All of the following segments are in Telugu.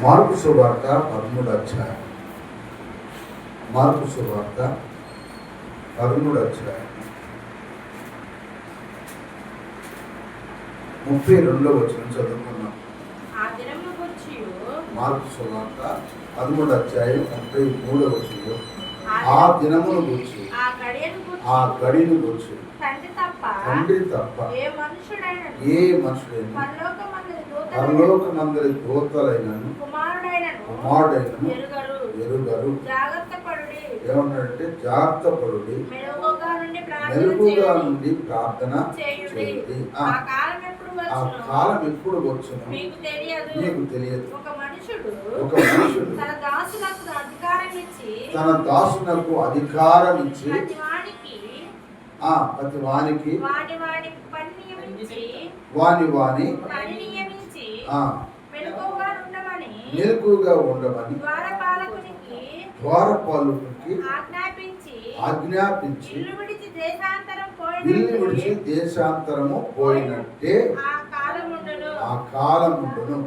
మార్పు సువార్త పదమూడు అధ్యాయం. మార్పు సువార్త పదమూడు అధ్యాయం. ముప్పై రెండో వచ్చిన చదువుకున్నాం మార్పు సువార్త పదమూడు అధ్యాయం ముప్పై మూడో వచ్చిన ఆ ఆ దినము- దినమును గురించి ఆ గడిని గురించి తండ్రి తప్ప ఏ మనుషుడైనా పరలోకమందరి దూతలైనను? కుమారుడైనను ఎరుగరు. ఏమన్నాడంటే జాగ్రత్త పడుడి మెరుగుగా చేయుడి. నుండి ప్రార్థన చేయుడి. ఆ కాలం ఎప్పుడు వచ్చును? మీకు తెలియదు. ఒక మనుషుడు తన దాసులకు అధికారం ఇచ్చి తన దాసునకు అధికారం ఇచ్చి ప్రతి వానికి ఆ ప్రతి వానికి వాని వాని నియమించి ఉండమని మెలకుగా ఉండమని ద్వారపాలకునికి ఆజ్ఞాపించి ఇల్లు విడిచి దేశాంతరము పోయినట్టే ఆ కాలముండును. ఆ కాలముండును.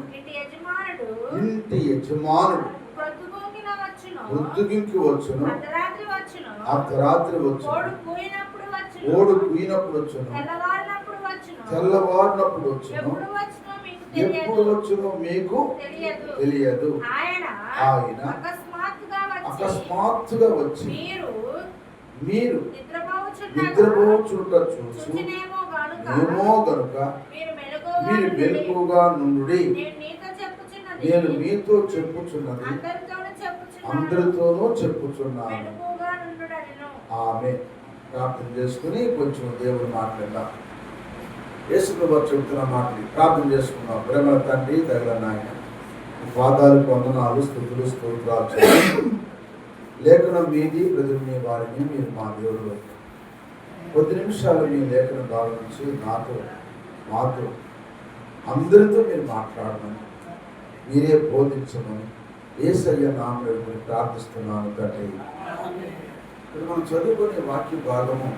ఇంటి యజమానుడు ప్రొద్దుగోకిన వచ్చును. అర్ధరాత్రి వచ్చును. ఓడు తెల్లవారినప్పుడు వచ్చును. తెల్లవారినప్పుడు వచ్చును? ఎప్పుడు వచ్చునో మీకు తెలియదు. ఆయన అకస్మాత్తుగా వచ్చి మీరు నిద్రపోచుంట చూసు ఏమో గనుక మీరు. వెలుపుగా నుండి నేను మీతో చెప్పుచున్నది. అందరితోనూ చెప్పుచున్నాను. ఆమె ప్రార్థన చేసుకుని కొంచెం దేవుడు మాట్లాడదాం యేసుప్రభు చెబుతున్న మాటని ప్రార్థన చేసుకున్నాం. ప్రేమల తండ్రి తగిన నాయన వాదాలు పాదాలకు వందనాలు స్థుతులు స్తోత్రాలు లేఖనం మీది ప్రజలు మీ వారిని మీరు మా దేవుడు కొద్ది నిమిషాలు మీ లేఖన భావించి నుంచి నాతో మాతో అందరితో మీరు మాట్లాడమని మీరే బోధించమని ఏసయ్య నామని ప్రార్థిస్తున్నాను తండ్రి. ఇప్పుడు మనం చదువుకునే వాక్య భాగము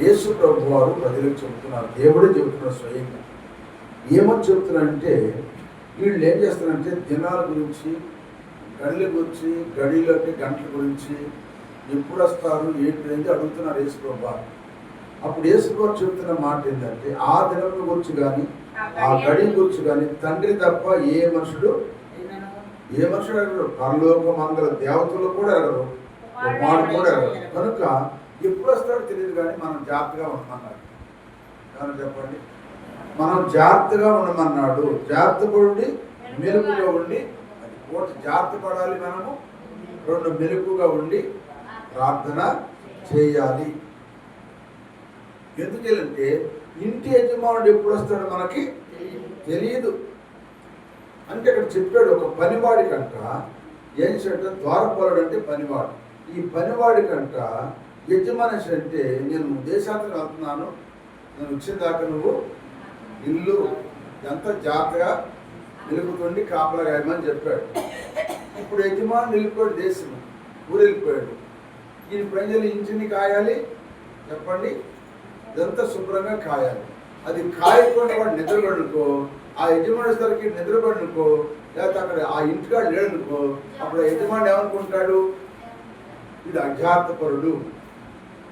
యేసు ప్రభు వారు ప్రజలకు చెబుతున్నారు. దేవుడే చెబుతున్నారు స్వయంగా. ఏమని చెబుతున్నారంటే వీళ్ళు ఏం చేస్తారంటే దినాల గురించి గడిల గురించి గడిలోకి గంటల గురించి ఎప్పుడు వస్తారు ఏంటి అనేది అడుగుతున్నారు యేసు ప్రభు. అప్పుడు యేసు ప్రభు చెబుతున్న మాట ఏంటంటే ఆ దినం గురించి కానీ ఆ గడి గురించి కానీ తండ్రి తప్ప ఏ మనుషుడు ఏ మనుషుడు అడగరు పరలోక మంగళ దేవతలు కూడా అడగరు వాడు కూడా అడగరు కనుక ఎప్పుడు వస్తాడో తెలియదు కానీ మనం జాగ్రత్తగా ఉండమన్నాడు. ఏమన్నా చెప్పండి? మనం జాగ్రత్తగా ఉండమన్నాడు. జాగ్రత్తగా పడి ఉండి అది ఒకటి జాగ్రత్త పడాలి మనము. రెండు మెలుపుగా ఉండి ప్రార్థన చేయాలి. ఎందుకంటే ఇంటి యజమానుడు ఎప్పుడు వస్తాడో మనకి తెలియదు అంటే ఇక్కడ చెప్పాడు ఒక పనివాడి కంట ఏం చెట్ట ద్వారపాలుడు అంటే పనివాడు. ఈ పనివాడి కంట యజమానిషి అంటే నేను దేశాంతరం వెళ్తున్నాను నేను వచ్చిన దాకా నువ్వు ఇల్లు ఎంత జాగ్రత్తగా నిలుపుతుండి కాపలా చెప్పాడు. ఇప్పుడు యజమాని నిలిపాడు దేశం ఊరు వెళ్ళిపోయాడు. ఈయన ప్రజలు ఇంటిని కాయాలి? చెప్పండి. ఇదంతా శుభ్రంగా కాయాలి. అది కాయకుండా వాడు నిద్రపడుకో ఆ యజమాని సరికి నిద్రపడుకో లేకపోతే అక్కడ ఆ ఇంటికాడు లేడనుకో అప్పుడు యజమాని ఏమనుకుంటాడు? ఇది అజాతపరుడు.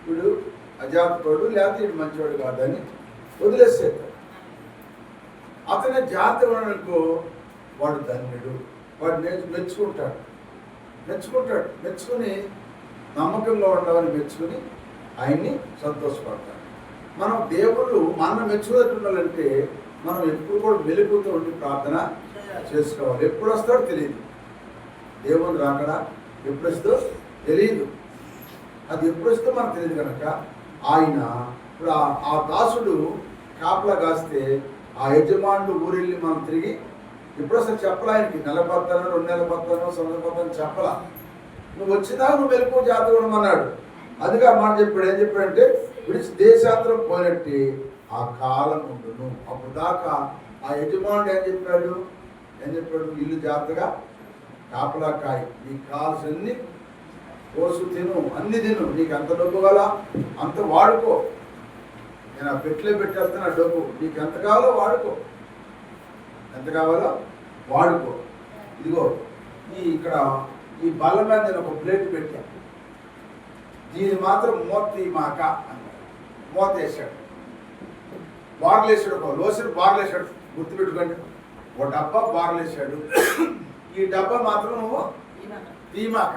ఇప్పుడు అజాతపరుడు లేకపోతే ఇటు మంచివాడు కాదని వదిలేసేస్తాడు అతని జాతి ఉన్నాడనుకో వాడు ధన్యుడు. వాడు నేర్చు మెచ్చుకుంటాడు. మెచ్చుకుంటాడు. మెచ్చుకుని నమ్మకంగా ఉండవని మెచ్చుకుని ఆయన్ని సంతోషపడతాడు. మనం దేవుడు మనం మెచ్చుకున్నట్టు ఉండాలంటే మనం ఎప్పుడు కూడా మెలుగుతూ ఉండి ప్రార్థన చేసుకోవాలి. ఎప్పుడు వస్తాడో తెలియదు. దేవుని రాకడా ఎప్పుడు వస్తుందో తెలియదు. అది ఎప్పుడు వస్తే మనకు తెలియదు కనుక ఆయన ఇప్పుడు ఆ- దాసుడు కాపలా కాస్తే ఆ యజమానుడు ఊరెళ్ళి మనం తిరిగి ఇప్పుడు అసలు చెప్పలా ఆయనకి? నెల పత్తాను రెండు నెల పత్తాను సంవత్సరం పత్తాను చెప్పలా? నువ్వు వచ్చినా నువ్వు వెళ్ళిపో జాతకూడదు అన్నాడు అందుకే ఆ మాట చెప్పాడు. ఏం చెప్పాడంటే విడిచి దేశాంతరం పోయినట్టు ఆ కాలం ఉండును. అప్పుడు దాకా ఆ యజమానుడు ఏం చెప్పాడు? ఏం చెప్పాడు? ఇల్లు జాగ్రత్తగా కాపలా కాయి. నీకు అన్ని కోసు తిను అన్ని తిను. నీకు ఎంత డబ్బు కావాలా? అంత వాడుకో. నేను ఆ పెట్టిలో పెట్టేస్తాను ఆ డబ్బు. నీకు ఎంత కావాలో వాడుకో. ఎంత కావాలో వాడుకో. ఇదిగో ఈ ఇక్కడ ఈ బల్ల మీద నేను ఒక ప్లేట్ పెట్టాను దీని మాత్రం మూత మాక అన్నాడు. మూత వేసాడు బార్లు వేసాడు ఒక లోసిన బార్లు వేసాడు గుర్తుపెట్టుకోండి. ఒక డబ్బా బార్లు వేసాడు ఈ డబ్బా మాత్రం నువ్వు తీమాక.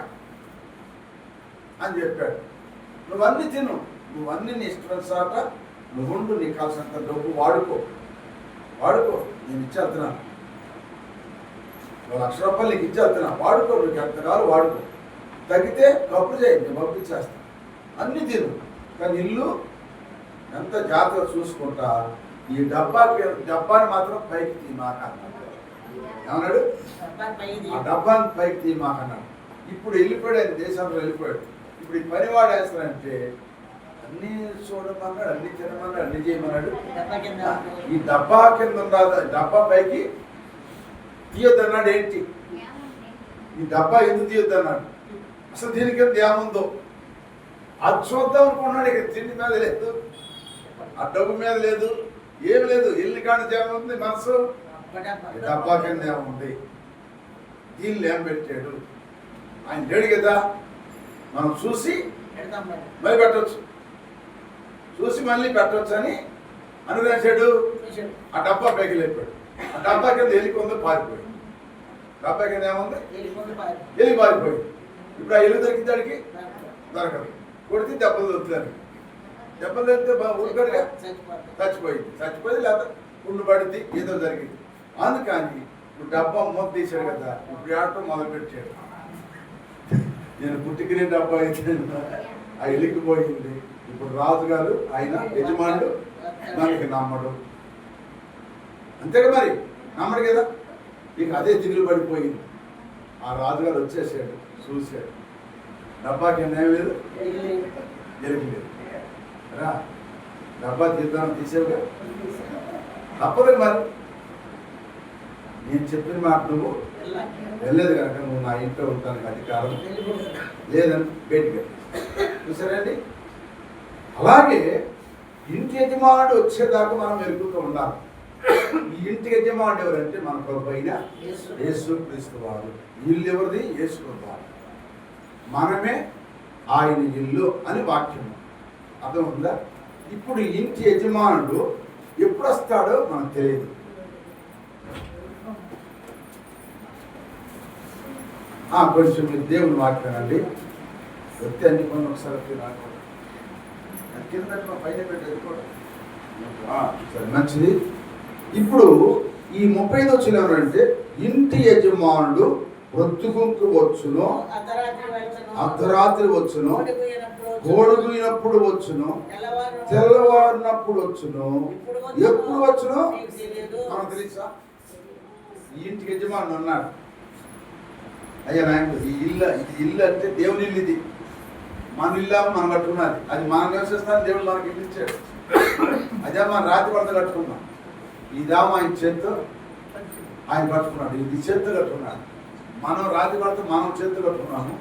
అని చెప్పాడు. నువ్వన్నీ తిను. నువ్వన్నీ నీ ఇష్టమైన సాట. నువ్వు ఉండు నీకు కావాల్సినంత డబ్బు వాడుకో. వాడుకో. నేను ఇచ్చేస్తున్నాను లక్ష రూపాయలు నీకు ఇచ్చేస్తున్నా. వాడుకో నీకు ఎంత కావాలి వాడుకో. తగ్గితే కప్పు చేయి నేను పంపించేస్తాను అన్ని తిను. కానీ ఇల్లు ఎంత జాగ్రత్తగా చూసుకుంటా ఈ డబ్బాకి డబ్బాని మాత్రం పైకి తీ మాక అన్నాడు. ఏమన్నాడు ఆ డబ్బాని పైకి తీ మాక అన్నాడు ఇప్పుడు వెళ్ళిపోయాడు దేశంలో వెళ్ళిపోయాడు. ఇప్పుడు ఈ పనివాడు వేస్తాడంటే అన్ని చూడమన్నాడు అన్ని తినమన్నాడు అన్ని చేయమన్నాడు. ఈ డబ్బా కింద ఉన్నదా డబ్బా పైకి తీయొద్దన్నాడు ఏంటి? ఈ డబ్బా ఎందుకు తీయొద్దన్నాడు? అసలు దీని కింద ఏముందో అది చూద్దాం అనుకున్నాడు ఇక తిండి మీద లేదు ఆ డబ్బు మీద లేదు ఏమి లేదు. ఇల్లు కాని ఏముంది మనసు? డబ్బా కింద ఏముంది? దీన్ని ఏం పెట్టాడు? ఆయన లేడు కదా. మనం చూసి మళ్ళీ పెట్టవచ్చు చూసి మళ్ళీ పెట్టవచ్చు అని అనుగ్రహించాడు ఆ డబ్బా పైకి లేపాడు. ఆ డబ్బా కింద ఎలి కొందో పారిపోయింది. డబ్బా కింద ఏముంది? ఎలి పారిపోయింది. ఇప్పుడు ఆ ఎలి దొరికిందాడికి దొరకదు. కొడితే దెబ్బలు దొరుకుతారు దెబ్బలు దొరికితే ఊరుకోడుగా చచ్చిపోయింది. చచ్చిపోయింది. లేదా ఉండు పడింది ఏదో జరిగింది. అందుకని ఇప్పుడు డబ్బా మూత తీశాడు కదా. ఇప్పుడు ఆడటం మొదలు పెట్టాడు నేను పుట్టుకునే డబ్బా అయితే ఆ ఎలికిపోయింది ఇప్పుడు రాజు గారు ఆయన యజమానుడు దానికి నమ్మడు. అంతేగా మరి? నమ్మడు కదా? ఇక అదే దిగులు పడిపోయింది. ఆ రాజుగారు వచ్చేసాడు చూశాడు. డబ్బాకి ఏం లేదు? ఎలుగు లేదు. రా డబ్బా తీద్దాం తీసేవుగా? తప్పదు మరి. నేను చెప్పిన మాట నువ్వు వెళ్ళలేదు కనుక నువ్వు నా ఇంట్లో ఉంటానికి అధికారం లేదని బయటికి చూసారండి అలాగే ఇంటి యజమానుడు వచ్చేదాకా మనం ఎరుగుతూ ఉండాలి. ఈ ఇంటి యజమానుడు ఎవరంటే మన ప్రభు అయిన యేసు. క్రీస్తు వారు. ఇల్లు ఎవరిది? యేసు వారు మనమే ఆయన ఇల్లు అని వాక్యం అర్థం ఉందా? ఇప్పుడు ఇంటి యజమానుడు ఎప్పుడు వస్తాడో మనకు తెలియదు ఆ, కొంచెం మీరు దేవుని అండి. వస్తే అన్ని కొన్ని ఒకసారి వచ్చి రాకూడదు. కింద పైన సరే మంచిది. ఇప్పుడు ఈ ముప్పై ఐదో వచ్చిన ఎవరంటే ఇంటి యజమానుడు బ్రతుకుంకు వచ్చును అర్ధరాత్రి వచ్చును గోడుగుయినప్పుడు వచ్చును తెల్లవారినప్పుడు వచ్చును. ఎప్పుడు వచ్చును? మనకు తెలుసా? ఈ ఇంటికి యజమానుడు ఉన్నాడు అయ్యా నాయన ఈ ఇల్లు ఇది ఇల్లు అంటే దేవుని ఇల్లు ఇది. మన ఇల్లు మనం కట్టుకున్నది. అది మనం నివసిస్తాను దేవుడు మనకి ఇల్లు ఇచ్చాడు. అదే మనం రాతి పడత కట్టుకున్నాం. ఇదామా ఆయన చేత్తో ఆయన కట్టుకున్నాడు. ఇది చేత్తో కట్టుకున్నాడు. మనం రాతి పడత మనం చేత్తో కట్టుకున్నాము.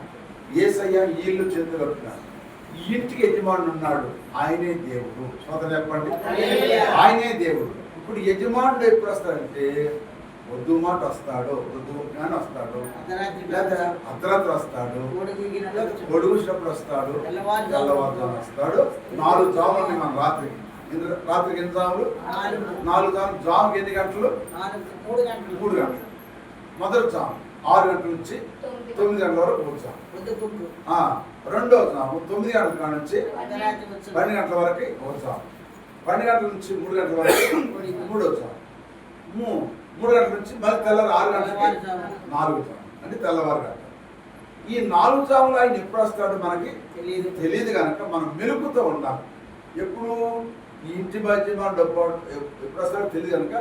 ఏసయ్య ఈ ఇల్లు చేత్తో కట్టుకున్నాడు. ఈ ఇంటికి యజమానుడు ఉన్నాడు. ఆయనే దేవుడు. సోదరు చెప్పండి. ఆయనే దేవుడు. ఇప్పుడు యజమానుడు ఎప్పుడు వస్తాడంటే వద్దు మాట వస్తాడు వద్దు కానీ వస్తాడు. లేదా అర్ధరాత్రి వస్తాడు పొడుగుసినప్పుడు వస్తాడు తెల్లవారుజామున వస్తాడు. నాలుగు జాములు మనం రాత్రి. రాత్రికి ఎన్ని జాములు? నాలుగు. జాములు. జాముకి ఎన్ని గంటలు? మూడు గంటలు. మొదటి జాము ఆరు గంటల నుంచి తొమ్మిది. గంటల వరకు ఒక జాము. ఆ, రెండో జాము తొమ్మిది గంటల కాడ నుంచి పన్నెండు గంటల వరకు ఒక జాము. పన్నెండు గంటల నుంచి మూడు గంటల వరకు మూడో జాము. మూ- మూడు గంటల నుంచి మళ్ళీ తెల్లారి ఆరు గంటలకి నాలుగు జాము అంటే తెల్లవారు గంట ఈ నాలుగు జాములు ఆయన ఎప్పుడు వస్తాడు మనకి తెలియదు కనుక మనం మెలుపుతో ఉండాలి ఎప్పుడు ఈ ఇంటి బాధ్యత డబ్బు ఎప్పుడు వస్తాడో తెలియదు కనుక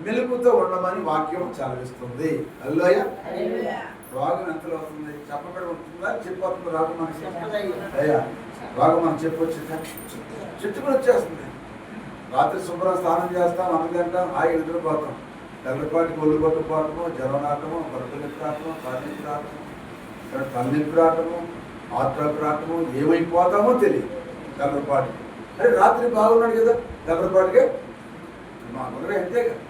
మెలుపుతో ఉండమని వాక్యం చదివిస్తుంది అల్లోయ రాగం ఎంతలో అవుతుంది చెప్పబడి ఉంటుందా చెప్పొస్తుంది రాగం మనకి అయ్యా రాగం మనం చెప్పొచ్చిందా చుట్టుకుని వచ్చేస్తుంది రాత్రి శుభ్రం స్నానం చేస్తాం అన్నం తింటాం హాయి నిద్రపోతాం తెల్లపాటికి ఒళ్ళు పట్టుకోవటము జలనాటము రావటము కడుపు నొప్పి రావటము ఇక్కడ తలనొప్పి రావటము ఏమైపోతామో తెలియదు. తెల్లపాటికి అరే రాత్రి బాగున్నాడు కదా దగ్గరపాటికే మా బొగరే అంతే కదా.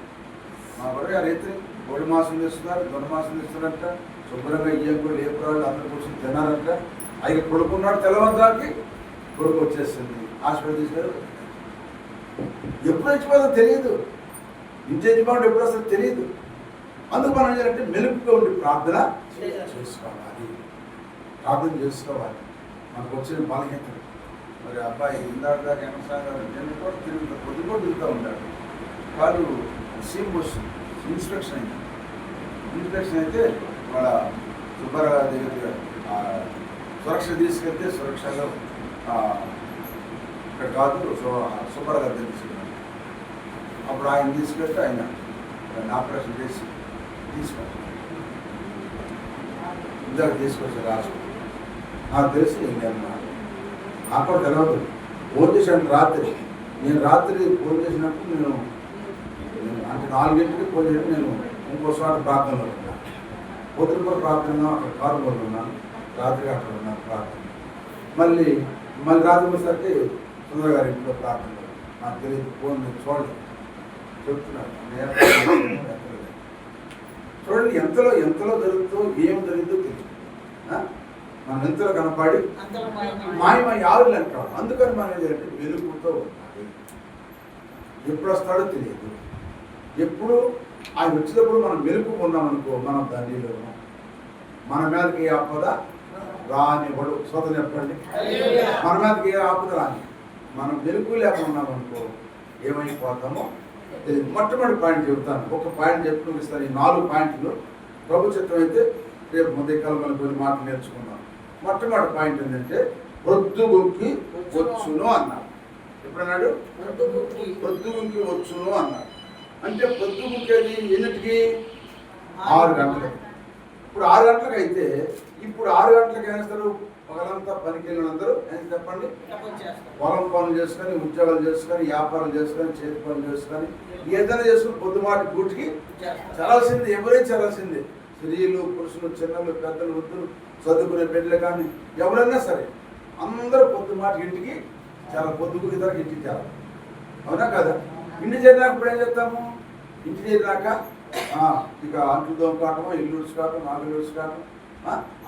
మా గొడవ రైతు కోడి మాసం చేస్తున్నారు దొండ మాసం తెస్తున్నారంట శుభ్రంగా ఇయ్యం కూడా ఏ ప్రాణాలు అందరూ కూర్చొని తిన్నారంట. ఆయన కొడుకున్నాడు తెల్లవంతానికి కొడుకు వచ్చేస్తుంది హాస్పిటల్ తీసుకెళ్ళి. ఎప్పుడు వచ్చిపోతుందో తెలియదు. ఇంటి యజమానుడు ఎప్పుడు అసలు తెలియదు. అందుకు మనం ఏంటంటే మెలుపుగా ఉండి ప్రార్థన చేసుకోవాలి. ప్రార్థన చేసుకోవాలి. మనకు వచ్చిన బలహీనతలు మరి అబ్బాయి ఇందాక దాకా ఎనసాగారు నేను కూడా తిరుగుతా కొద్ది కూడా తిరుగుతూ ఉంటాడు. వాళ్ళు సీమ్ వస్తుంది ఇన్స్పెక్షన్ అయింది. ఇన్స్పెక్షన్ అయితే వాళ్ళ సుబ్బారావు దగ్గర సురక్ష తీసుకెళ్తే సురక్షలో ఇక్కడ కాదు సు- సుబ్బారావు తెలుసు అప్పుడు ఆయన తీసుకెళ్తే ఆయన ఆయన ఆపరేషన్ చేసి తీసుకొచ్చారు. ఇద్దరు తీసుకొచ్చారు హాస్పిటల్. నాకు తెలిసి నేను నాకు కూడా తెలియదు ఫోన్ చేశాను రాత్రి. నేను రాత్రి ఫోన్ చేసినప్పుడు నేను అంటే నాలుగింటికి ఫోన్ చేసి నేను ఇంకోసారి ప్రార్థనలో ఉన్నాను పొద్దున కూడా అక్కడ కారు కూడా ఉన్నాను రాత్రి అక్కడ ఉన్నాను ప్రార్థన. మళ్ళీ మళ్ళీ రాత్రి వచ్చేసరికి సుందర గారి ఇంట్లో ప్రార్థన. నాకు తెలియదు. ఫోన్ నేను చూడలేదు. చెప్తున్నాను. చూడండి ఎంతలో ఎంతలో జరుగుతుందో ఏం జరుగుతుందో తెలియదు? మనం ఎంతలో కనపడి మాయమై. ఆవులు అంటాం అందుకని మనం ఏం చేయాలంటే వెలుగుతో ఉండాలి ఎప్పుడు వస్తాడో తెలియదు. ఎప్పుడు ఆయన వచ్చినప్పుడు మనం వెలుగు ఉన్నామనుకో మనం దండిలో మన మీదకి ఏ ఆపద? రానివ్వడు. స్వతం చెప్పండి. మన మీదకి ఏ ఆపద రాని మనం వెలుగు లేకుండా ఉన్నామనుకో ఏమైపోతామో మొట్టమొదటి పాయింట్ చెబుతాను. ఒక పాయింట్ చెప్పి ముగిస్తాను. ఈ నాలుగు పాయింట్లు ప్రభు చిత్తం అయితే రేపు ఉదయకాలం మనం కొన్ని మాటలు నేర్చుకుందాం. మొట్టమొదటి పాయింట్ ఏంటంటే ప్రొద్దుగుకి వచ్చును అన్నాడు ఎప్పుడన్నాడు? పొద్దుగుంకి వచ్చును అన్నాడు అంటే ప్రొద్దుగుకేది ఎన్నిటికి? ఆరు గంటలకు. ఇప్పుడు ఆరు గంటలకు అయితే ఇప్పుడు ఆరు గంటలకు ఏం చేస్తారు? పగలంతా పనికి వెళ్ళినందరూ ఏం చెప్పండి. పొలం పనులు చేసుకొని ఉద్యోగాలు చేసుకొని వ్యాపారం చేసుకొని చేతి పనులు చేసుకొని ఏదైనా చేసుకుని పొద్దుమాటి చేస్తాం. చలాల్సింది ఎవరైనా చలాల్సిందే స్త్రీలు పురుషులు చిన్నలు పెద్దలు వృద్ధులు చదువుకునే బిడ్డలు కానీ ఎవరైనా సరే అందరూ పొద్దుమాట ఇంటికి చాలా పొద్దుకు ఇద్దరికి ఇంటికి చేరాలి అవునా కదా? ఇంటి చేరినాక ఇప్పుడు ఏం చేస్తాము? ఇంటి చేరినాక ఇక అంట్లు దోమకాటం ఇల్లు ఉడుచుకోవటం నాలుగు ఉడుచుకోవటం ఆ,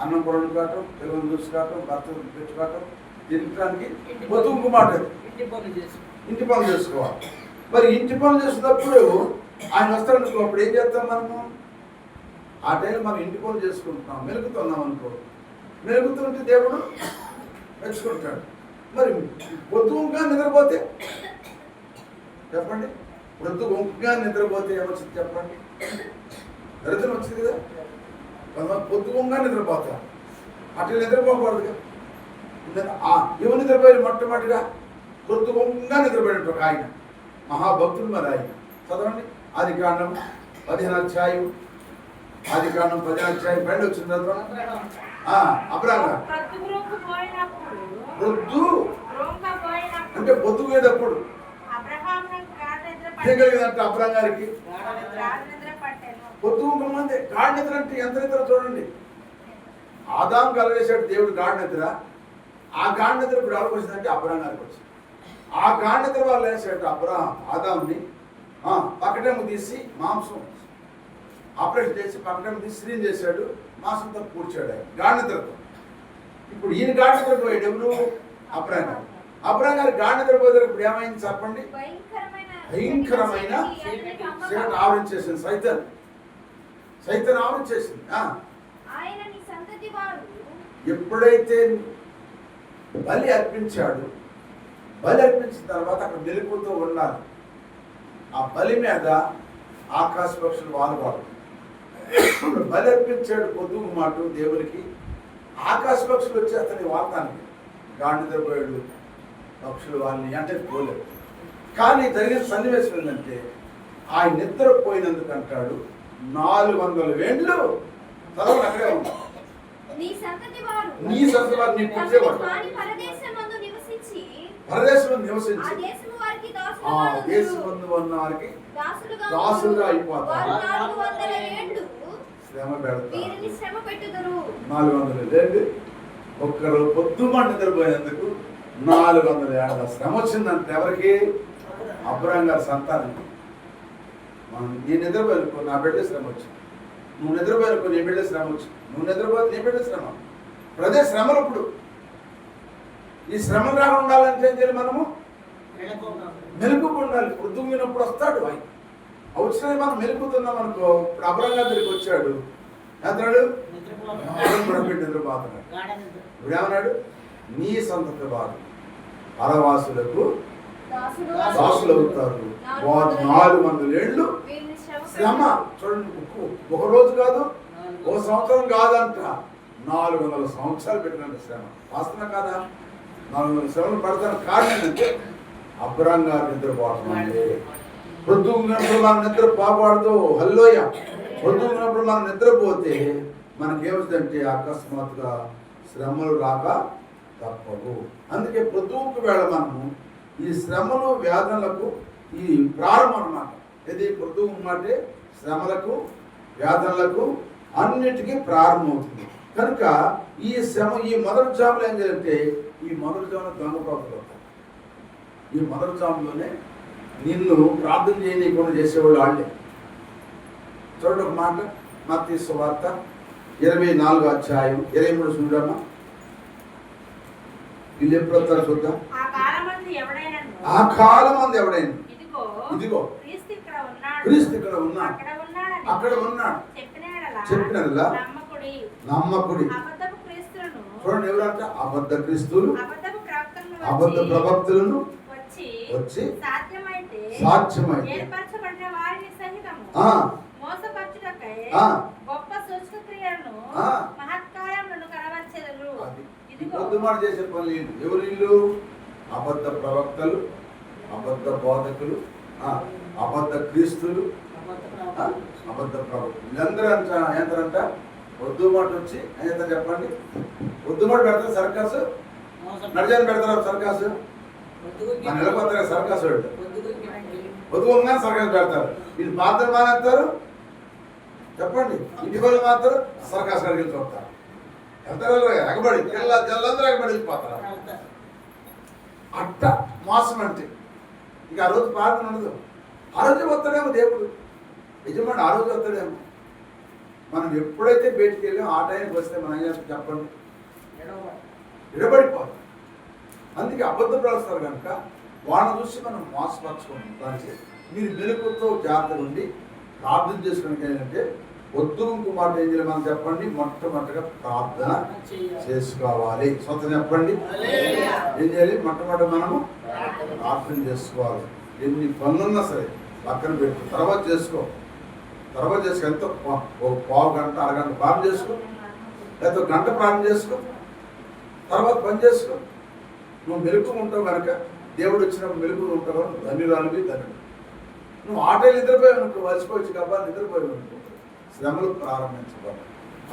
అన్నం పొరలు కావటం పిల్లలు చూసుకోవటం భర్త తెచ్చుకోవటం తినడానికి పొద్దుకు మాట. ఇంటి పనులు చేసి ఇంటి పనులు చేసుకోవాలి. మరి ఇంటి పనులు చేసినప్పుడు ఆయన వస్తాడు అప్పుడు ఏం చేస్తాం మనము? ఆ టైంలో మనం ఇంటి పనులు చేసుకుంటున్నాం మెలుగుతున్నాం అనుకో. మెలుగుతుంటే దేవుడు మెచ్చుకుంటాడు. మరి పొద్దుగా నిద్రపోతే చెప్పండి. పొద్దుగా నిద్రపోతే ఏమొచ్చింది చెప్పండి? దరిద్రం వచ్చింది కదా. కొంతమంది పొద్దుగా నిద్రపోతారు అట్లా నిద్రపోకూడదు ఎవరు నిద్రపోయారు మొట్టమొదటిగా పొద్దుగా నిద్రపోయాడు ఒక ఆయన. మహాభక్తుడు మరి ఆయన. చదవండి. ఆది కాండం పదిహేను అధ్యాయం. ఆది కాండం పదిహేను అధ్యాయం. పైన రొంక పోయినప్పుడు అంటే పొద్దు పోయేటప్పుడు. అబ్రహామునకు గాఢ నిద్ర ఏం పట్టెను. కలిగిందంటే అబ్రాహం గారికి. పొద్దు మంది. గాఢ నిద్ర అంటే ఎంత నిద్ర చూడండి. ఆదాం కలగేశాడు దేవుడు గాఢ నిద్ర. ఆ గాఢ నిద్ర ఇప్పుడు ఎవరికి వచ్చిందంటే అబ్రాహం గారికి వచ్చింది. ఆ గాఢ నిద్ర వాళ్ళు వేసాడు అబ్రాహం ఆదాంని ఆ, పక్కటేమో తీసి మాంసం ఆపరేషన్ చేసి పక్కటేమో తీసి స్త్రీని చేశాడు. మాంసంతో పూడ్చాడు ఆయన గాఢ నిద్రతో. ఇప్పుడు ఈయన గాఢ నిద్ర పోయాడు ఎవరు? అబ్రాహం. గారు అబ్రాహం గారు గాఢ నిద్ర పోతే ఇప్పుడు ఏమైంది చెప్పండి? భయంకరమైన ఆవరించేసింది సైతం ఆ, ఆయన నీ సంతతి వారు. ఎప్పుడైతే బలి అర్పించాడు బలి అర్పించిన తర్వాత అక్కడ మెలుపుతో ఉండాలి ఆ బలి మీద ఆకాశ పక్షులు వాలువాడు బలి అర్పించాడు పొద్దుగు మాట దేవునికి ఆకాశ పక్షులు వచ్చి అతని వాతానికి గాండి నిద్రపోయాడు పక్షులు వాళ్ళని అంటే పోలేదు. కానీ జరిగిన సన్నివేశం ఏంటంటే ఆయన నిద్రపోయినందుకు అంటాడు నాలుగు వందల వేండ్లు చదవండి అక్కడే ఉంది నీ సంతతి వారు. నీ సంతతి వారు పరదేశమందు నివసించి ఆ దేశము వారికి ఆ. దేశమందు ఉన్న వారికి దాసులుగా. అయిపోతారు. వారు నాలుగు శ్రమ పెడతారు. వీరిని శ్రమ పెట్టుదురు. నాలుగు వందలు లేదు ఒక్కరు పొద్దుమ నిద్రపోయినందుకు నాలుగు వందల ఏళ్ళ శ్రమ వచ్చిందంటే ఎవరికి? అబ్రాహం గారి సంతానం మనం నేను నిద్రపోయానుకో నా బిడ్డ శ్రమ వచ్చింది. నువ్వు నిద్రపోయానుకో నీ బిడ్డ శ్రమ వచ్చింది. నువ్వు నిద్రపోతే నీ బిడ్డ శ్రమ. అదే శ్రమలు ఇప్పుడు. ఈ శ్రమలు రాకుండా ఉండాలంటే ఏం చేయాలి మనము? మెలుగుగా ఉండాలి పొద్దున్నప్పుడు వస్తాడు ఆయన. అవసరమే మనం మెలుగుతున్నాం అనుకో ఇప్పుడు అపరంగా తిరిగి వచ్చాడు. నిద్రపోవడం. నిద్రపోతున్నాడు గాఢ నిద్ర. ఇప్పుడు ఏమన్నాడు? నీ సంతతి వారు పరవాసులకు దాసులు అవుతారు. వారు నాలుగు వందల ఏళ్ళు శ్రమ. చూడండి ఒక- ఒక రోజు కాదు ఒక సంవత్సరం కాదంట. నాలుగు వందల సంవత్సరాలు పెట్టినంత శ్రమ. వాస్తవం కాదా? నాలుగు వందల శ్రమలు పడతాను కారణం ఏంటంటే అబ్రాం గారు అంటే పొద్దున్నప్పుడు మనం నిద్ర పాపాడుతూ హల్లోయ పొద్దున్నప్పుడు మనం నిద్రపోతే మనకేమవుతుందంటే అకస్మాత్తుగా శ్రమలు రాక తప్పవు. అందుకే పొద్దుకు వేళ మనము ఈ శ్రమలు వేదనలకు ఈ ప్రారంభం అన్నమాట. ఇది మృదువు అంటే శ్రమలకు వేదనలకు అన్నిటికీ ప్రారంభమవుతుంది కనుక ఈ శ్రమ ఈ మొదటి జాములు ఏం జరిగితే ఈ మొదటి జామున దొంగ ప్రవర్తలు ఈ మొదటి జాములోనే నిన్ను ప్రార్థన చేయనీయకుండా చేసేవాళ్ళు వాళ్ళే. చూడండి ఒక మాట మత్తీ వార్త ఇరవై నాలుగు అధ్యాయం ఇరవై మూడు చూడమ్మా వీళ్ళు ఎప్పుడు వస్తారు చూద్దాం. ఆ కాలం మంది ఎవడైనా? ఇదిగో క్రీస్తు ఇక్కడ ఉన్నాడు. అక్కడ ఉన్నాడు. చెప్పిన చెప్పినలా నమ్మకుడి. చూడండి ఎవరంట? అబద్ధ క్రీస్తులు అబద్ధ ప్రవక్తులను వచ్చి సాధ్యమైతే సాధ్యమైతే ఏర్పరచబడిన వారిని సహితము మోసపరచుటకై. గొప్ప కనవచ్చెదరు అది ఇదిగో. చేసే పనులు వీళ్ళు. ఎవరు వీళ్ళు అబద్ధ ప్రవక్తలు అబద్ధ బోధకులు అబద్ధ క్రీస్తులు అబద్ధ ప్రవక్తలు. వీళ్ళందరూ అంట ఏంటంట వద్దు మాట వచ్చి ఎంత చెప్పండి? వద్దు మాట పెడతారు సర్కస్? మోసం. నడిచాను పెడతారు సర్కస్? నిలబడతారు సర్కస్ వాళ్ళు. వధువుగా సర్కస్ పెడతారు. వీళ్ళు పాత్ర మానేస్తారు చెప్పండి. ఇంటి వాళ్ళు మాత్రం సర్కస్ అడిగి చూస్తారు. వెళ్తారు ఎగబడి తెల్ల తెల్లందరూ ఎగబడి వెళ్ళిపోతారు. అట్ట మోసం అంటే. ఇక ఆ రోజు ప్రార్థన ఉండదు. ఆ రోజు వస్తాడేమో దేవుడు. యజమాని ఆ రోజు వస్తాడేమో. మనం ఎప్పుడైతే బయటికి వెళ్ళామో ఆ టైంకి వస్తే మనం ఏం చెప్పండి. ఎడవబడి. అందుకే అబద్ధ ప్రవస్తారు కనుక వాళ్ళని చూసి మనం మోసపరచుకోండి దానికి మీరు మెలకుతో జాగ్రత్తగా ఉండి ప్రార్థన చేసుకోవడానికి ఏంటంటే వద్దు ఇంకో మాట ఏం చేయాలి మనం చెప్పండి? మొట్టమొదటిగా ప్రార్థన. చేసుకోవాలి. సొంత చెప్పండి. ఏం చేయాలి? మొట్టమొదటి మనము ప్రార్థన చేసుకోవాలి. ఎన్ని పనులున్నా సరే పక్కన పెట్టు. తర్వాత చేసుకో. తర్వాత చేసుకో. ఎంతో? ఓ పావు గంట అరగంట ప్రార్థన చేసుకో. లేకపోతే ఒక గంట ప్రార్థన చేసుకో. తర్వాత పని చేసుకో. నువ్వు మెలుపు ఉంటావు కనుక దేవుడు వచ్చినప్పుడు మెలుపు ఉంటావు. ధన్యురాలివి ధన్యుడు నువ్వు ఆటలు నిద్రపోయావు అనుకో వలసిపోవచ్చు కాబట్టి నిద్రపోయావు అనుకో. శ్రమలు ప్రారంభించబడి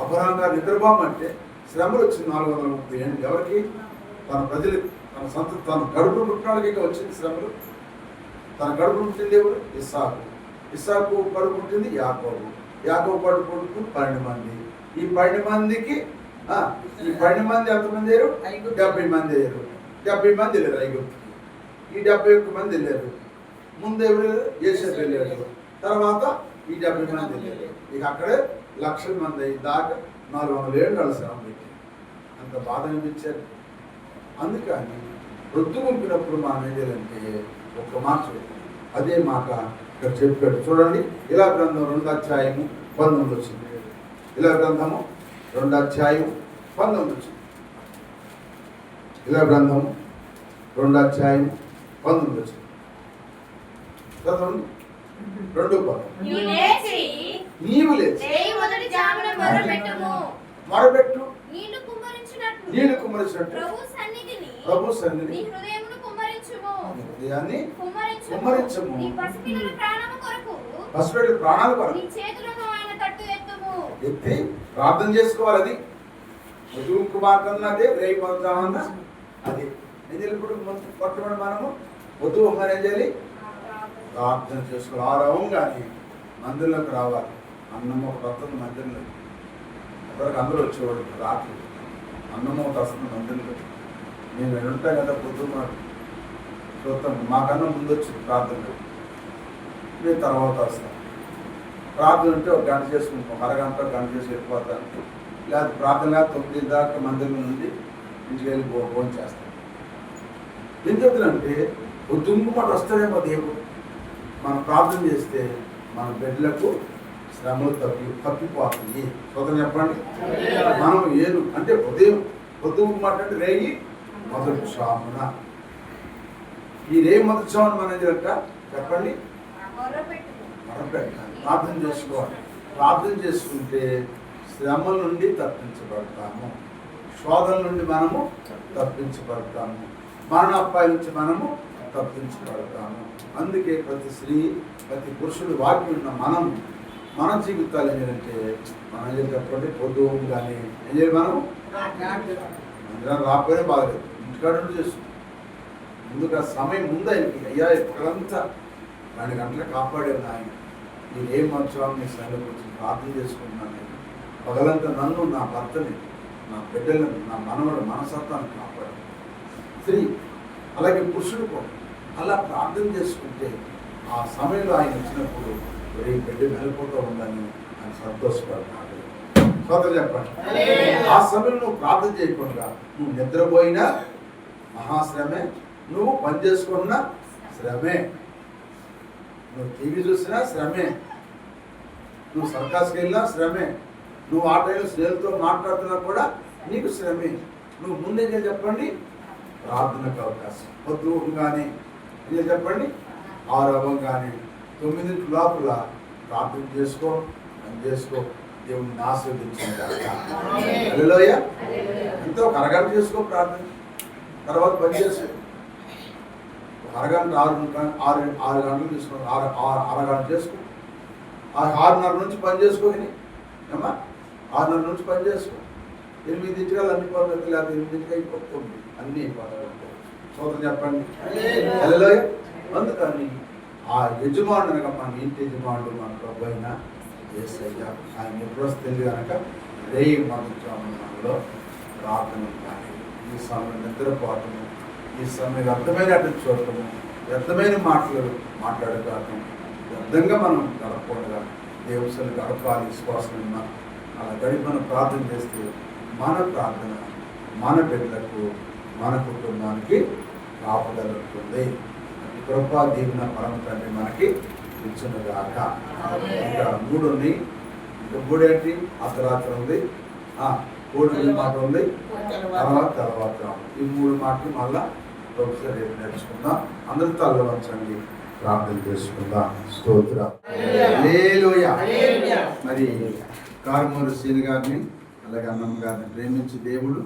అపరాంగా నిద్రపోమంటే శ్రమలు వచ్చి నాలుగు వందల ముప్పై ఏళ్ళు ఎవరికి? తన ప్రజలకు తన సంత తన గడుపు పుట్టినాళ్ళకి వచ్చింది శ్రమలు. తన గడుపు పుట్టింది ఎవరు? ఇస్సాకు. ఇస్సాకు కడుపు పుట్టింది యాకోబు. యాకోబు కడుపు పుట్టింది పన్నెండు మంది. ఈ పన్నెండు మందికి ఈ పన్నెండు మంది ఎంతమంది ఐగుప్తు. డెబ్బై మంది అయ్యారు. డెబ్బై మంది వెళ్ళారు ఐగుప్తుకి. ఈ డెబ్బై ఒక్క మంది వెళ్ళారు ముందు ఎవరు ఏసేపు వెళ్ళారు తర్వాత ఈ డెబ్బై మంది వెళ్ళారు ఇక అక్కడే లక్షల మంది అయ్యి దాకా నాలుగు వందల ఏళ్ళు శ్రమ పెట్టి అంత బాధ అనిపించారు అందుకని రొద్దు పంపినప్పుడు మనం ఏం చేయాలంటే ఒక్క మాట. అదే మాట ఇక్కడ చెప్పాడు. చూడండి ఇలా గ్రంథం రెండు అధ్యాయము పంతొమ్మిది వచ్చింది. ఇలా గ్రంథము రెండు అధ్యాయం పంతొమ్మిది వచ్చింది. ఇలా గ్రంథము రెండు అధ్యాయం పంతొమ్మిది వచ్చింది. చదవండి. రెండు పదం. నీవు మొదలుపెట్టుము మొరబెట్టు నీళ్ళు కుమ్మరించినట్టు ప్రభు సన్నిధిని. హృదయాన్ని కుమ్మరించుము. పసిపెట్టి ప్రాణాలు కొరకు. ఎత్తి ప్రార్థన చేసుకోవాలి అది. మధువు కుమార్తెన్నదే రేపు పొందుతామన్నా అది. ఏం చేయాలి ఇప్పుడు పట్టుబడి మనము వధువు ఏం చేయాలి? ప్రార్థన. చేసుకోవాలి. ఆరవం కానీ మందిరంలోకి రావాలి. అన్నం ఒక వస్తుంది మందిరంలో అందరూ వచ్చేవాడు రాత్రి. అన్నం ఒక వస్తుంది మధ్యలో. నేను నేను కదా పొద్దున్న చూస్తాం మాకన్నా ముందు వచ్చింది ప్రార్థనలో నేను తర్వాత వస్తాను. ప్రార్థన ఉంటే ఒక గంట చేసుకుంటాం. అరగంట గంట చేసి వెళ్ళిపోతాను లేదా ప్రార్థన లేదా. తొమ్మిది దాకా మందిరం నుండి ఇంటికి వెళ్ళి భో- భోజనం చేస్తాం. ఎందుకంటే దుమ్ము మాట వస్తారేమో దేవుడు. మనం ప్రార్థన చేస్తే మన బిడ్డలకు శ్రమలు తప్పి తప్పిపోతుంది సోదరు చెప్పండి? మనం ఏను అంటే ఉదయం పొద్దు మాట్లాడి రేగి మొదటి షామున ఈ రే మొదటి షామున అనేది అంట చెప్పండి. మొర్రపెట్టుము. మనం పెట్టాలి ప్రార్థన చేసుకోవాలి. ప్రార్థన చేసుకుంటే శ్రమల నుండి తప్పించబడతాము. శోధన నుండి మనము తప్పించబడతాము. మరణాపాయ నుంచి మనము తప్పించబడతాము. అందుకే ప్రతి స్త్రీ ప్రతి పురుషుడు వాక్యం ఉన్న మనము మన జీవితాలు ఏంటంటే మనం ఏం చెప్పండి పొద్దు కానీ ఏం చేయాలి మనం? మందిరం రాకపోయినా బాగలేదు ఇంటికాడ చేస్తుంది ముందుగా సమయం ముందు అయ్యా ఇక్కడంతా రెండు గంటలు కాపాడేది నాయన. నేను ఏం మంచాం నీ సైన్యం కూర్చొని ప్రార్థన చేసుకుంటున్నాను పగలంతా నన్ను నా భర్తని నా బిడ్డలను నా మనవడు మనసత్వాన్ని కాపాడు స్త్రీ అలాగే పురుషుడు కూడా అలా ప్రార్థన చేసుకుంటే ఆ సమయంలో ఆయన వచ్చినప్పుడు ఒరే బిడ్డ వెళ్ళిపోతూ ఉందని ఆయన సంతోషపడతాడు. సోదరు చెప్పండి. ఆ సమయంలో నువ్వు ప్రార్థన చేయకుండా నువ్వు నిద్రపోయినా మహాశ్రమే నువ్వు పని చేసుకున్నా శ్రమే. నువ్వు టీవీ చూసినా శ్రమే. నువ్వు సర్కాస్కి వెళ్ళినా శ్రమే. నువ్వు ఆ టైంలో స్నేహితులతో మాట్లాడుతున్నా కూడా నీకు శ్రమే. నువ్వు ముందే చెప్పండి? ప్రార్థనకు అవకాశం. పొద్దు కానీ చెప్పండి? ఆరు కానీ తొమ్మిదింటి లోపల ప్రార్థన చేసుకో పని చేసుకో దేవుడిని హల్లెలూయ. ఎంతో ఒక అరగంట చేసుకో ప్రార్థన. తర్వాత పని చేసుకో ఒక అరగంట ఆరు ఆరు ఆరు గంటలు తీసుకో ఆరు ఆరు అరగంట చేసుకో. ఆరున్నర నుంచి పని చేసుకోని ఏమా ఆరున్నర నుంచి పని చేసుకో. ఎనిమిదింటికి అన్ని పనులు లేకపోతే ఎనిమిదింటికి అయిపోతుంది. అన్నీ అయిపోతాయి. సోదరు చెప్పండి. అందుకని ఆ యజమానుడు అనగా మన ఇంటి యజమానుడు మన ప్రభు అయిన యేసయ్య ఆయన ఎప్పుడు వస్తుంది కనుక రేయి మనలో ప్రార్థన కానీ ఈ సమయం నిద్రపోవటము ఈ సమయం వ్యర్థమైనట్టు చూడటము వ్యర్థమైన మాటలు మాట్లాడుకోవటం వ్యర్థంగా మనం గడపకుండా దేవుసలు గడపాలి విశ్వాసం అలా గడిపి మనం ప్రార్థన చేస్తే మన ప్రార్థన మన బిడ్డలకు మన కుటుంబానికి కాపుదలుతుంది కృపా దీవెన పరమ తండ్రి మనకి ఇచ్చునుగాక. ఇంకా మూడు ఉన్నాయి ఇంకా మూడు ఏంటి అర్ధరాత్రి ఉంది. ఆ, కోడి మాట ఉంది. తర్వాత. తర్వాత ఈ మూడు మాటలు మళ్ళా రేపు నేర్చుకుందాం. అందరూ తల్ల వంచండి ప్రార్థన చేసుకుందాం. స్తోత్ర. మరి కారుమూరు శ్రీని గారిని అలాగే అన్నమ్మ గారిని ప్రేమించి దేవుడు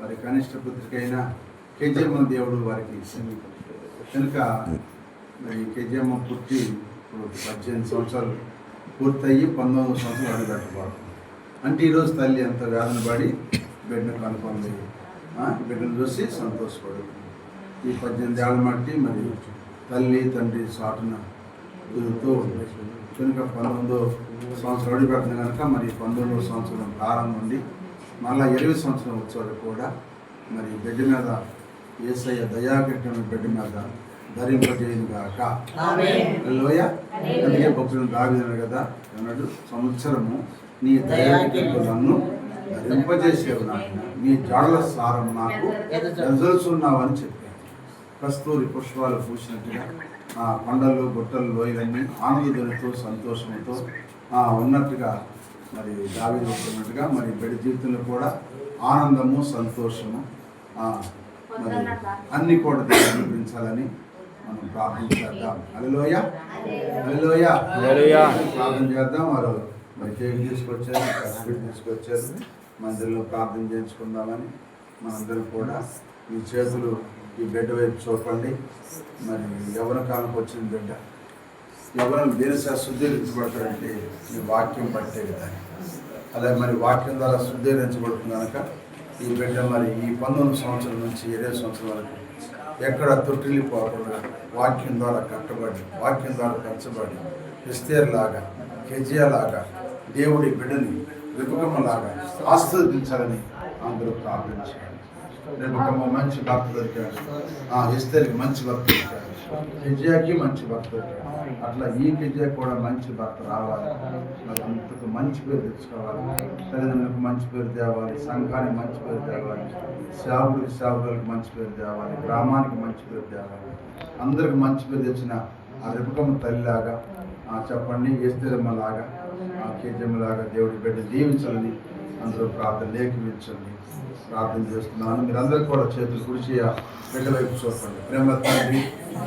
మరి కనిష్ట పుత్రికైన కేజీఎమ్మ దేవుడు వారికి ఇచ్చింది కనుక ఈ కేజీఎం పుట్టి ఇప్పుడు పద్దెనిమిది సంవత్సరాలు పూర్తయ్యి పంతొమ్మిది సంవత్సరాలు అడుగుపెట్టబోతుంది అంటే ఈరోజు తల్లి అంత వేదన పడి బిడ్డను కనుక్కుంది బిడ్డను చూసి సంతోషపడు. ఈ పద్దెనిమిది ఏళ్ళ మట్టి మరి తల్లి తండ్రి సాటున తిరుగుతూ ఉంది. కనుక పంతొమ్మిదో సంవత్సరం అడుగుపెడుతుంది కనుక మరి పంతొమ్మిదో సంవత్సరం ప్రారంభం నుండి మళ్ళీ ఇరవై సంవత్సరం వచ్చేవాడు కూడా మరి బిడ్డ మీద ఏసయ్య దయాకరికమైన బిడ్డ మీద ధరింపజేయను గాక. లోయ అందుకే భక్తులు దావిదను కదా అన్నాడు సంవత్సరము నీ నన్ను ధరింపజేసేవు నాయన. నీ జాడల సారం నాకు ఎదురుచున్నావని చెప్పాను కస్తూరి పుష్పాలు పూసినట్టుగా ఆ కొండలు గుట్టలు లోయలన్నీ ఆనందధ్వనితో సంతోషంతో ఆ ఉన్నట్టుగా మరి దావి చెప్తున్నట్టుగా మరి బిడ్డ జీవితంలో కూడా ఆనందము సంతోషము మరి అన్ని కూడా దేవుడు అనుగ్రహించాలని మనం ప్రార్థన చేద్దాం. అలలోయ అలలోయ హల్లెలూయా. ప్రార్థన చేద్దాం. వారు మరి కేక్ తీసుకొచ్చారు కస్బిట్ తీసుకొచ్చారు. మందిరంలో ప్రార్థన చేయించుకుందామని మనందరం కూడా మీ చేతులు ఈ బిడ్డ వైపు చూపండి. మరి యవన కాలంకి వచ్చిన బిడ్డ ఎవరైనా దేనిసా శుద్ధీకరించబడతారంటే ఈ వాక్యం పట్టే విధానం అలాగే మరి వాక్యం ద్వారా శుద్ధీకరించబడుతుంది కనుక ఈ బిడ్డ మరి ఈ పంతొమ్మిది సంవత్సరం నుంచి ఇరవై సంవత్సరం వరకు ఎక్కడ తొట్టిల్లిపోకుండా వాక్యం ద్వారా కట్టబడి వాక్యం ద్వారా పెంచబడి లాగా కెజియా లాగా దేవుడి బిడ్డని లాగా ఆస్వాదించాలని అందరూ ప్రార్థించాలి. రేపు మంచి భక్తి దొరికాడు. ఆ విస్తేరికి మంచి భక్తి దొరికాడు. కిజియాకి మంచి భర్త అట్లా ఈ కిజియా కూడా మంచి భర్త రావాలి. మరి అంతకు మంచి పేరు తెచ్చుకోవాలి. తల్లిదండ్రులకు మంచి పేరు తేవాలి. సంఘానికి మంచి పేరు తేవాలి. సేవకుడికి సేవకులకు మంచి పేరు తేవాలి. గ్రామానికి మంచి పేరు తేవాలి. అందరికి మంచి పేరు తెచ్చిన ఆ రిపకమ్మ తల్లిలాగా ఆ చెప్పండి ఎస్తేరమ్మ లాగా ఆ కేజమ్మలాగా దేవుడి బిడ్డ దీవించాలని అందరూ ప్రార్థన లేఖించండి. ప్రార్థన చేస్తున్నాను. మీరందరూ కూడా చేతులు కుడిచి బిడ్డ వైపు చూపండి ప్రేమ తండ్రి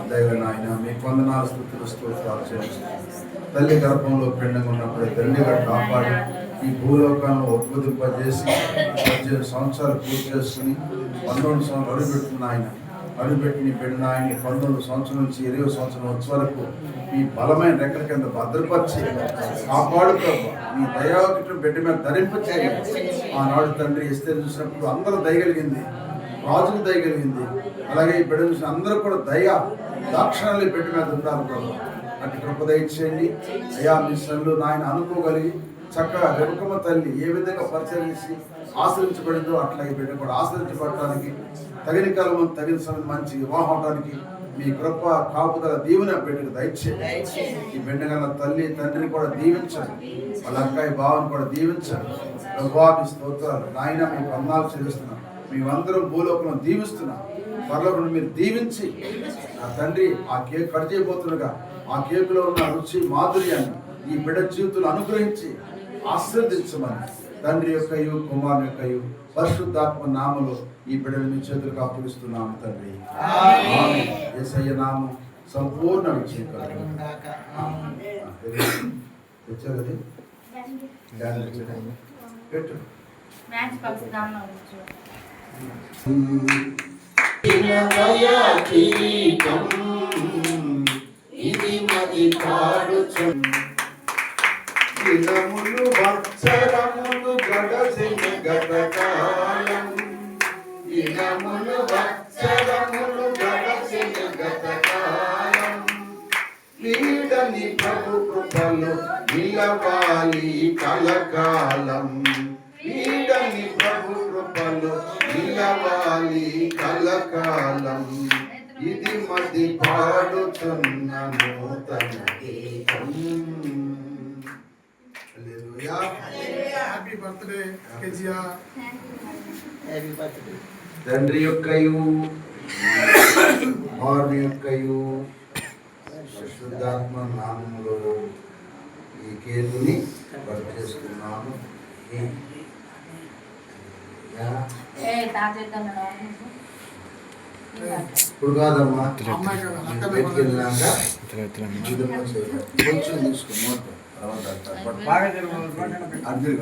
దైవ నాయన మీ వందనాలు స్థుతులు స్తోత్రాలు చేస్తున్నాను తల్లి గర్భంలో పిండంగా ఉన్నప్పుడు తండ్రిగా కాపాడి ఈ భూలోకాలను ఒప్పుదింపజేసి పద్దెనిమిది సంవత్సరాలు పూర్తి చేసుకుని పంతొమ్మిది సంవత్సరాలు అడుగుపెట్టిన ఆయన అడుగుపెట్టిన నీ ఆయన పంతొమ్మిది సంవత్సరం నుంచి ఇరవై సంవత్సరం వచ్చే వరకు మీ బలమైన రెక్కల కింద భద్రపరిచి కాపాడు మీ దయాకిటం బిడ్డ మీద ధరింపచేయండి ఆనాడు తండ్రి ఇస్తే చూసినప్పుడు అందరూ దయగలిగింది రాజుకు దయగలిగింది. అలాగే ఈ బిడ్డ చూసిన అందరూ కూడా దయ దాక్షణాలు పెట్టి మీద ఉండాలి ప్రభు. అటు కృప దయచేయండి. అయ్యా మీ సన్నులు నాయన అనుకోగలిగి చక్కగా రెబకమ్మ తల్లి ఏ విధంగా పరిచయించి ఆశ్రయించబడిందో అట్లా ఈ బిడ్డ కూడా ఆశ్రయించబడటానికి తగిన కాలం తగిన సమయం మంచి వివాహం అవడానికి మీ కృప కాపుదల దీవెన బిడ్డకు దయచేయండి. ఈ బిడ్డ గల తల్లి తండ్రిని కూడా దీవించండి వాళ్ళ అక్కాయి బావని కూడా దీవించండి ప్రభా మీ స్తోత్రాలు నాయన మీ వందాలు చెల్లిస్తున్నాం మేమందరం భూలోకంలో దీవిస్తున్నాం. పరలోకంలో మీరు దీవించి నా తండ్రి ఆ కేక్ కట్ చేయబోతుండగా ఆ కేకులో ఉన్న రుచి మాధుర్యాన్ని ఈ బిడ్డ జీవితంలో అనుగ్రహించి ఆశీర్వదించమని తండ్రి యొక్కయు కుమారుని యొక్కయు పరిశుద్ధాత్మ నామలో ఈ బిడ్డలు మీ చేతులకు అప్పగిస్తున్నాము తండ్రి. యేసయ్య నామం సంపూర్ణ విజయం తెచ్చారా? పెట్టు. ఇది మది పాడుచు దినములు వత్సరములు గడసిన గతకాలం దినములు వత్సరములు గడసిన గతకాలం వీడని ప్రభు కృపలు నిలవాలి కలకాలం వీడని ప్రభు ఇది మది పాడుతున్న నూతన గీతం hallelujah. Happy birthday Keziah happy birthday తండ్రి యొక్కయు కుమారుని యొక్కయు పరిశుద్ధాత్మ నామములో ఈ కేకుని కట్ చేసుకున్నాను యా. ఏ తాతేద్దాం ఇప్పుడు కాదమ్మా అమ్మాయి కదా, అక్క బయటికి వెళ్ళినాక విధంగా చేయాలి. కొంచెం తీసుకో మూత తర్వాత అట్లా పట్టు. బాగా జరుగుతుంది అటు తిరుగు,